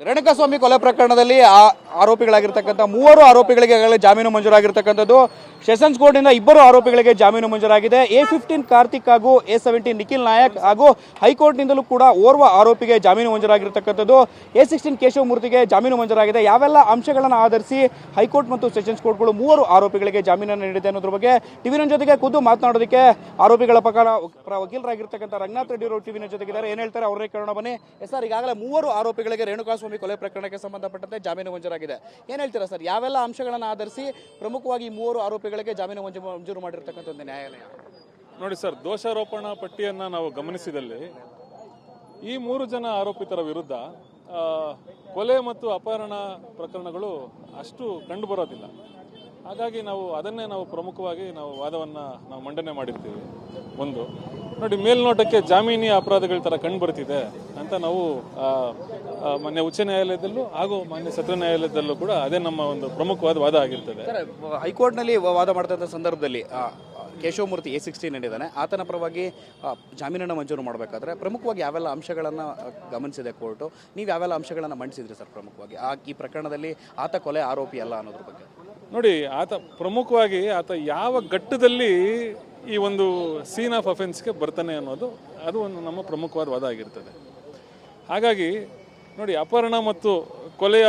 ರೇಣುಕಾಸ್ವಾಮಿ ಕೊಲೆ ಪ್ರಕರಣದಲ್ಲಿ ಆ ಆರೋಪಿಗಳಾಗಿರ್ತಕ್ಕಂಥ ಮೂವರು ಆರೋಪಿಗಳಿಗೆ ಈಗಾಗಲೇ ಜಾಮೀನು ಮಂಜೂರಾಗಿರ್ತಕ್ಕಂಥದ್ದು. ಸೆಷನ್ಸ್ ಕೋರ್ಟ್ನಿಂದ ಇಬ್ಬರು ಆರೋಪಿಗಳಿಗೆ ಜಾಮೀನು ಮಂಜೂರಾಗಿದೆ. ಎ ಫಿಫ್ಟೀನ್ ಕಾರ್ತಿಕ್ ಹಾಗೂ ಎ ಸೆವೆಂಟೀನ್ ನಿಖಿಲ್ ನಾಯಕ್ ಹಾಗೂ ಹೈಕೋರ್ಟ್ನಿಂದಲೂ ಕೂಡ ಓರ್ವ ಆರೋಪಿಗೆ ಜಾಮೀನು ಮಂಜೂರಾಗಿರ್ತಕ್ಕಂಥದ್ದು. ಎ ಸಿಕ್ಸ್ಟೀನ್ ಕೇಶವಮೂರ್ತಿಗೆ ಜಾಮೀನು ಮಂಜೂರಾಗಿದೆ. ಯಾವೆಲ್ಲ ಅಂಶಗಳನ್ನು ಆಧರಿಸಿ ಹೈಕೋರ್ಟ್ ಮತ್ತು ಸೆಷನ್ಸ್ ಕೋರ್ಟ್ಗಳು ಮೂವರು ಆರೋಪಿಗಳಿಗೆ ಜಾಮೀನನ್ನು ನೀಡಿದೆ ಅನ್ನೋದ್ರ ಬಗ್ಗೆ ಟಿವಿನ ಜೊತೆಗೆ ಖುದ್ದು ಮಾತನಾಡೋದಕ್ಕೆ ಆರೋಪಿಗಳ ಪ್ರಕಾರ ಪರ, ವಕೀಲರಾಗಿರ್ತಕ್ಕಂಥ ರಂಗನಾಥ್ ರೆಡ್ಡಿ ಅವರು ಟಿವಿನ ಜೊತೆಗಿದ್ದಾರೆ ಏನು ಹೇಳ್ತಾರೆ ಅವರೇ ಕೇಳೋಣ ಬನ್ನಿ. ಸರ್, ಈಗಾಗಲೇ ಮೂವರು ಆರೋಪಿಗಳಿಗೆ ರೇಣುಕಾಸ್ವಾಮಿ ಕೊಲೆ ಪ್ರಕರಣಕ್ಕೆ ಸಂಬಂಧಪಟ್ಟಂತೆ ಜಾಮೀನು ಮಂಜೂರಾಗಿದೆ. ಏನ್ ಹೇಳ್ತೀರಾ ಸರ್? ಯಾವೆಲ್ಲ ಅಂಶಗಳನ್ನು ಆಧರಿಸಿ ಪ್ರಮುಖವಾಗಿ ಮೂವರು ಆರೋಪಿಗಳಿಗೆ ಜಾಮೀನು ಮಂಜೂ, ಮಂಜೂರು ಮಾಡಿರ್ತಕ್ಕಂಥ ಒಂದು ನ್ಯಾಯಾಲಯ? ನೋಡಿ ಸರ್, ದೋಷಾರೋಪಣ ಪಟ್ಟಿಯನ್ನು ನಾವು ಗಮನಿಸಿದಲ್ಲಿ ಈ ಮೂರು ಜನ ಆರೋಪಿತರ ವಿರುದ್ಧ ಕೊಲೆ ಮತ್ತು ಅಪಹರಣ ಪ್ರಕರಣಗಳು ಅಷ್ಟು ಕಂಡುಬರೋದಿಲ್ಲ ಹಾಗಾಗಿ ನಾವು ಅದನ್ನೇ ನಾವು ಪ್ರಮುಖವಾಗಿ ನಾವು ವಾದವನ್ನು ನಾವು ಮಂಡನೆ ಮಾಡಿರ್ತೀವಿ. ಒಂದು. ನೋಡಿ, ಮೇಲ್ನೋಟಕ್ಕೆ ಜಾಮೀನಿ ಅಪರಾಧಗಳ ಥರ ಕಂಡು ಬರ್ತಿದೆ ಅಂತ ನಾವು ಮಾನ್ಯ ಉಚ್ಚ ನ್ಯಾಯಾಲಯದಲ್ಲೂ ಹಾಗೂ ಮಾನ್ಯ ಸತ್ರ ನ್ಯಾಯಾಲಯದಲ್ಲೂ ಕೂಡ ಅದೇ ನಮ್ಮ ಒಂದು ಪ್ರಮುಖವಾದ ವಾದ ಆಗಿರ್ತದೆ. ಹೈಕೋರ್ಟ್ನಲ್ಲಿ ವಾದ ಮಾಡ್ತಕ್ಕಂಥ ಸಂದರ್ಭದಲ್ಲಿ ಕೇಶವಮೂರ್ತಿ ಎ ಸಿಕ್ಸ್ಟೀನ್ ನೀಡಿದ್ದಾನೆ. ಆತನ ಪರವಾಗಿ ಜಾಮೀನನ್ನು ಮಂಜೂರು ಮಾಡಬೇಕಾದ್ರೆ ಪ್ರಮುಖವಾಗಿ ಯಾವೆಲ್ಲ ಅಂಶಗಳನ್ನು ಗಮನಿಸಿದೆ ಕೋರ್ಟು? ನೀವು ಯಾವೆಲ್ಲ ಅಂಶಗಳನ್ನು ಮಂಡಿಸಿದ್ರಿ ಸರ್ ಪ್ರಮುಖವಾಗಿ? ಆ, ಈ ಪ್ರಕರಣದಲ್ಲಿ ಆತ ಕೊಲೆ ಆರೋಪಿ ಅಲ್ಲ ಅನ್ನೋದ್ರ ಬಗ್ಗೆ. ನೋಡಿ, ಆತ ಪ್ರಮುಖವಾಗಿ ಆತ ಯಾವ ಘಟ್ಟದಲ್ಲಿ ಈ ಒಂದು ಸೀನ್ ಆಫ್ ಅಫೆನ್ಸ್ಗೆ ಬರ್ತಾನೆ ಅನ್ನೋದು, ಅದು ಒಂದು ನಮ್ಮ ಪ್ರಮುಖವಾದ ವಾದ ಆಗಿರ್ತದೆ. ಹಾಗಾಗಿ, ನೋಡಿ, ಅಪಹರಣ ಮತ್ತು ಕೊಲೆಯ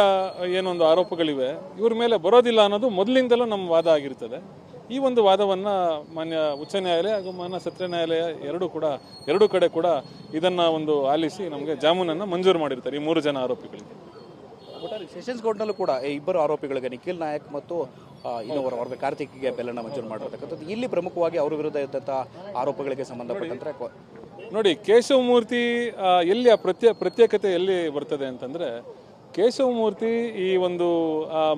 ಏನೊಂದು ಆರೋಪಗಳಿವೆ, ಇವ್ರ ಮೇಲೆ ಬರೋದಿಲ್ಲ ಅನ್ನೋದು ಮೊದಲಿಂದಲೂ ನಮ್ಮ ವಾದ ಆಗಿರ್ತದೆ. ಈ ಒಂದು ವಾದವನ್ನು ಮಾನ್ಯ ಉಚ್ಚ ನ್ಯಾಯಾಲಯ ಹಾಗೂ ಮಾನ್ಯ ಸತ್ರ ನ್ಯಾಯಾಲಯ ಎರಡೂ ಕೂಡ ಎರಡೂ ಕಡೆ ಕೂಡ ಇದನ್ನು ಒಂದು ಆಲಿಸಿ ನಮಗೆ ಜಾಮೂನನ್ನು ಮಂಜೂರು ಮಾಡಿರ್ತಾರೆ ಈ ಮೂರು ಜನ ಆರೋಪಿಗಳಿಗೆ. ಒಟ್ಟಾರೆ ಸೆಷನ್ಸ್ ಕೋರ್ಟ್ನಲ್ಲೂ ಕೂಡ ಇಬ್ಬರು ಆರೋಪಿಗಳಿಗೆ ನಿಖಿಲ್ ನಾಯಕ್ ಮತ್ತು ಇನ್ನೊಬ್ಬರು ಅವ್ರ ಕಾರ್ತಿಕ್ಗೆ ಬೆಲ್ಲನ್ನು ಮಂಜೂರು ಮಾಡಿರ್ತಕ್ಕಂಥದ್ದು. ಇಲ್ಲಿ ಪ್ರಮುಖವಾಗಿ ಅವರ ವಿರುದ್ಧ ಇದ್ದಂಥ ಆರೋಪಗಳಿಗೆ ಸಂಬಂಧಪಟ್ಟಂತೆ ನೋಡಿ ಕೇಶವಮೂರ್ತಿ ಮೂರ್ತಿ ಎಲ್ಲಿ ಆ ಪ್ರತ್ಯೇ ಪ್ರತ್ಯೇಕತೆ ಎಲ್ಲಿ ಬರ್ತದೆ ಅಂತಂದ್ರೆ ಕೇಶವಮೂರ್ತಿ ಈ ಒಂದು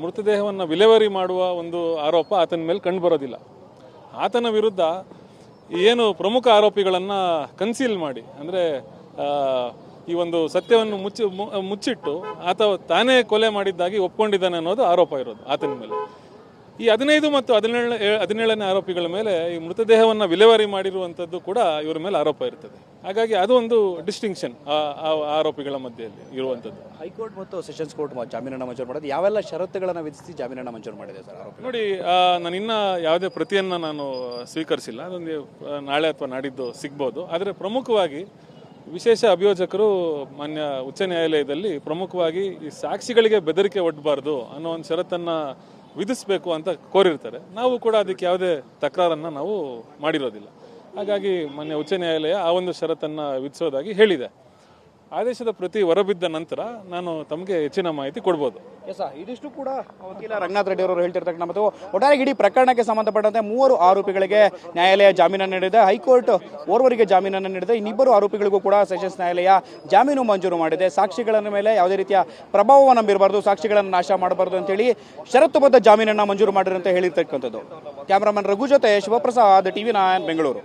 ಮೃತದೇಹವನ್ನು ವಿಲೇವರಿ ಮಾಡುವ ಒಂದು ಆರೋಪ ಆತನ ಮೇಲೆ ಕಂಡು ಬರೋದಿಲ್ಲ. ಆತನ ವಿರುದ್ಧ ಏನು ಪ್ರಮುಖ ಆರೋಪಿಗಳನ್ನು ಕನ್ಸೀಲ್ ಮಾಡಿ, ಅಂದರೆ ಈ ಒಂದು ಸತ್ಯವನ್ನು ಮುಚ್ಚಿ ಮುಚ್ಚಿಟ್ಟು ಆತ ತಾನೇ ಕೊಲೆ ಮಾಡಿದ್ದಾಗಿ ಒಪ್ಕೊಂಡಿದ್ದಾನೆ ಅನ್ನೋದು ಆರೋಪ ಇರೋದು ಆತನ ಮೇಲೆ. ಈ ಹದಿನೈದು ಮತ್ತು ಹದಿನೇಳು ಹದಿನೇಳನೇ ಆರೋಪಿಗಳ ಮೇಲೆ ಈ ಮೃತದೇಹವನ್ನು ವಿಲೇವಾರಿ ಮಾಡಿರುವಂಥದ್ದು ಕೂಡ ಇವರ ಮೇಲೆ ಆರೋಪ ಇರ್ತದೆ. ಹಾಗಾಗಿ ಅದು ಒಂದು ಡಿಸ್ಟಿಂಕ್ಷನ್ ಆ ಆರೋಪಿಗಳ ಮಧ್ಯೆಯಲ್ಲಿ ಇರುವಂಥದ್ದು. ಹೈಕೋರ್ಟ್ ಮತ್ತು ಸೆಷನ್ಸ್ ಕೋರ್ಟ್ ಜಾಮೀನನ್ನು ಮಂಜೂರು ಮಾಡೋದು. ಯಾವೆಲ್ಲ ಷರತ್ತುಗಳನ್ನು ವಿಧಿಸಿ ಜಾಮೀನನ್ನು ಮಂಜೂರು ಮಾಡಿದೆ ಸರ್ ಆರೋಪಿ ನೋಡಿ ನಾನು ಇನ್ನೂ ಯಾವುದೇ ಪ್ರತಿಯನ್ನು ನಾನು ಸ್ವೀಕರಿಸಿಲ್ಲ. ಅದೊಂದು ನಾಳೆ ಅಥವಾ ನಾಡಿದ್ದು ಸಿಗ್ಬೋದು. ಆದರೆ ಪ್ರಮುಖವಾಗಿ ವಿಶೇಷ ಅಭಿಯೋಜಕರು ಮಾನ್ಯ ಉಚ್ಚ ನ್ಯಾಯಾಲಯದಲ್ಲಿ ಪ್ರಮುಖವಾಗಿ ಈ ಸಾಕ್ಷಿಗಳಿಗೆ ಬೆದರಿಕೆ ಒಡ್ಡಬಾರ್ದು ಅನ್ನೋ ಒಂದು ಷರತ್ತನ್ನು ವಿಧಿಸಬೇಕು ಅಂತ ಕೋರಿರ್ತಾರೆ. ನಾವು ಕೂಡ ಅದಕ್ಕೆ ಯಾವುದೇ ತಕರಾರನ್ನು ನಾವು ಮಾಡಿರೋದಿಲ್ಲ. ಹಾಗಾಗಿ ಮೊನ್ನೆ ಉಚ್ಚ ನ್ಯಾಯಾಲಯ ಆ ಒಂದು ಷರತ್ತನ್ನು ವಿಧಿಸೋದಾಗಿ ಹೇಳಿದೆ. ಆದೇಶದ ಪ್ರತಿ ಹೊರಬಿದ್ದ ನಂತರ ನಾನು ತಮಗೆ ಹೆಚ್ಚಿನ ಮಾಹಿತಿ ಕೊಡ್ಬೋದು. ಎಸ್ ಇದಿಷ್ಟು ಕೂಡ ವಕೀಲ ರಂಗನಾಥ್ ರೆಡ್ಡಿ ಅವರು ಹೇಳ್ತಿರ್ತಕ್ಕಂಥ ಮತ್ತು ಒಟ್ಟಾರೆ ಇಡೀ ಪ್ರಕರಣಕ್ಕೆ ಸಂಬಂಧಪಟ್ಟಂತೆ ಮೂವರು ಆರೋಪಿಗಳಿಗೆ ನ್ಯಾಯಾಲಯ ಜಾಮೀನನ್ನು ನೀಡಿದೆ. ಹೈಕೋರ್ಟ್ ಓರ್ವರಿಗೆ ಜಾಮೀನನ್ನು ನೀಡಿದೆ. ಇನ್ನಿಬ್ಬರು ಆರೋಪಿಗಳಿಗೂ ಕೂಡ ಸೆಷನ್ಸ್ ನ್ಯಾಯಾಲಯ ಜಾಮೀನು ಮಂಜೂರು ಮಾಡಿದೆ. ಸಾಕ್ಷಿಗಳ ಮೇಲೆ ಯಾವುದೇ ರೀತಿಯ ಪ್ರಭಾವವನ್ನು ನಂಬಿರಬಾರ್ದು. ಸಾಕ್ಷಿಗಳನ್ನು ನಾಶ ಮಾಡಬಾರ್ದು ಅಂತೇಳಿ ಷರತ್ತುಬದ್ಧ ಜಾಮೀನನ್ನು ಮಂಜೂರು ಮಾಡಿರಂತ ಹೇಳಿರ್ತಕ್ಕಂಥದ್ದು. ಕ್ಯಾಮರಾಮನ್ ರಘು ಜೊತೆ ಶಿವಪ್ರಸಾದ್ ಟಿವಿ ನಾಯನ್ ಬೆಂಗಳೂರು.